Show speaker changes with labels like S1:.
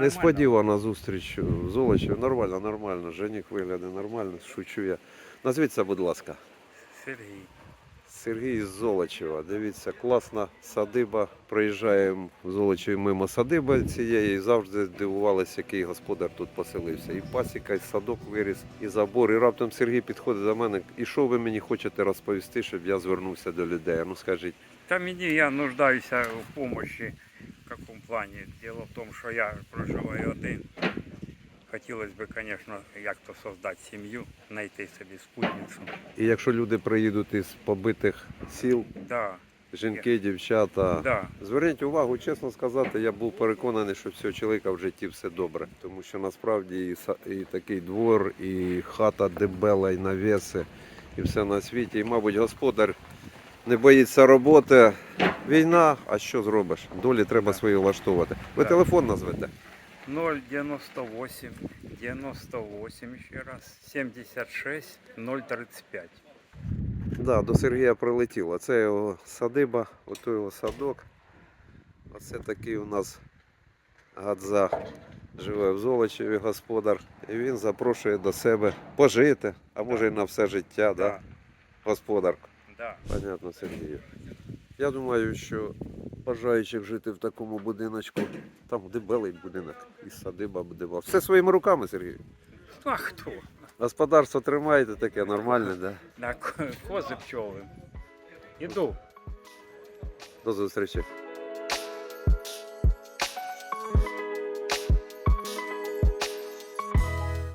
S1: Несподівана зустріч в Золочі. Нормально, нормально. Жених виглядає нормально, шучу я. Назвіться, будь ласка.
S2: Сергій.
S1: Сергій з Золочева. Дивіться, класна садиба. Приїжджаємо в Золочеві мимо садиби цієї і завжди дивувалися, який господар тут поселився. І пасіка, і садок виріс, і забор. І раптом Сергій підходить до мене. І що ви мені хочете розповісти, щоб я звернувся до людей? Ну скажіть,
S2: Та мені я нуждаюся в допомогі. Плані? Діло в тому, що я проживаю один. Хотілося б, звісно, як-то создати сім'ю, знайти собі спутницю.
S1: і якщо люди приїдуть із побитих сіл,
S2: Да,
S1: жінки, дівчата.
S2: да.
S1: Зверніть увагу, чесно сказати, я був переконаний, що в цього чоловіка в житті все добре. Тому що насправді і, і такий двор, і хата дебела, і навіси, і все на світі. І, мабуть, господар не боїться роботи. Війна, а що зробиш? Долі треба свої влаштовувати. Ви телефон назвете?
S2: 098 98 ще раз 76 035.
S1: Да, до Сергія прилетіло. Це його садиба, ото його садок. Оце такий у нас гадзах. Живе в Золочеві господар. І він запрошує до себе пожити, а може і на все життя, да?
S2: Да,
S1: господарку.
S2: да.
S1: Понятно, Сергію. Я думаю, що бажаючих жити в такому будиночку, там дебелий будинок, і садиба буде. Все своїми руками, Сергій.
S2: А хто?
S1: Господарство тримаєте таке нормальне, да?
S2: На ко- кози пчоли. Іду.
S1: До зустрічі.